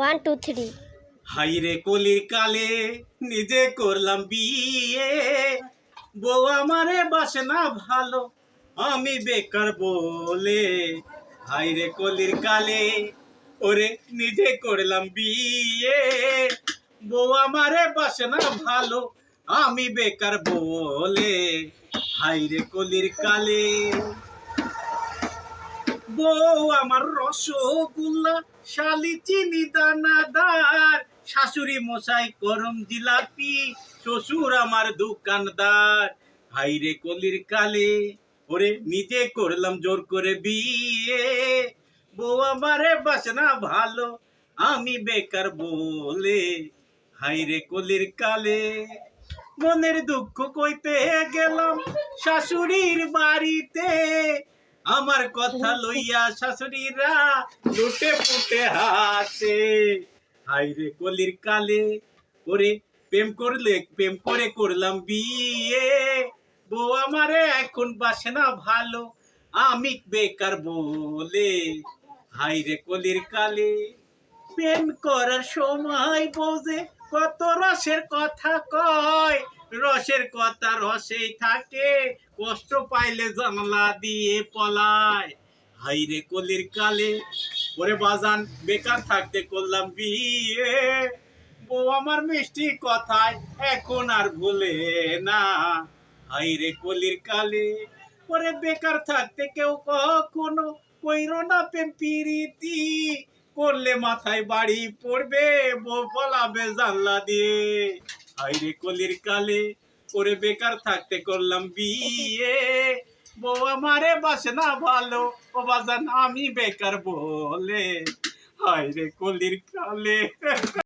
One two three high রে কলির কালে নিজে করলাম বিয়ে। বউ আমারে বাসে না ভালো, আমি বেকার বলে। হাই রে কলির কালে ওরে নিজে করলাম বিয়ে। বউ আমারে বাসে না ভালো, আমি বেকার বলে। হাই রে কলির কালে বউ আমার রসগোল্লা, শালি চিনি দানাদার, শাশুড়ি মশাই গরম জিলাপি, শ্বশুর আমার দোকানদার। ভাই রে কলির কালে ওরে নিজে করলাম জোর করে বিয়ে। বউ আমারে বাসনা ভালো, আমি বেকার বলে। হাই রে কলির কালে মনের দুঃখ কইতে গেলাম শাশুড়ির বাড়িতে। আমার কথা লইয়া শাশুড়িরা লুটে পুটে হাসে। হাই রে কলির কালে ওরে প্রেম করলে, প্রেম করে করলাম বিয়ে। বউ আমারে এখন বাসে না ভালো, আমি বেকার বলে। হাইরে কলির কালে প্রেম করার সময় বোঝে কত রসের কথা কয়। রসের কথা রসেই থাকে, কষ্ট পাইলে জানলা দিয়ে পলায়। হাই রে কলির কালে, ওরে বাজান, বেকার থাকতে করলাম বিয়ে। বউ আমার মিষ্টি কথায় এখন আর ভুলে না। হাই রে কলির কালে, ওরে বেকার থাকতে কেউ কখনো কইরো না প্রেম পিরিতি। করলে মাথায় বাড়ি পড়বে, বউ পলাবে জানলা দিয়ে। হাই রে কলির কালে, ওরে বেকার থাকতে করলাম বিয়ে। বউ আমারে বাসে না ভালো, ও বাজান আমি বেকার বলে। হাইরে কলির কালে।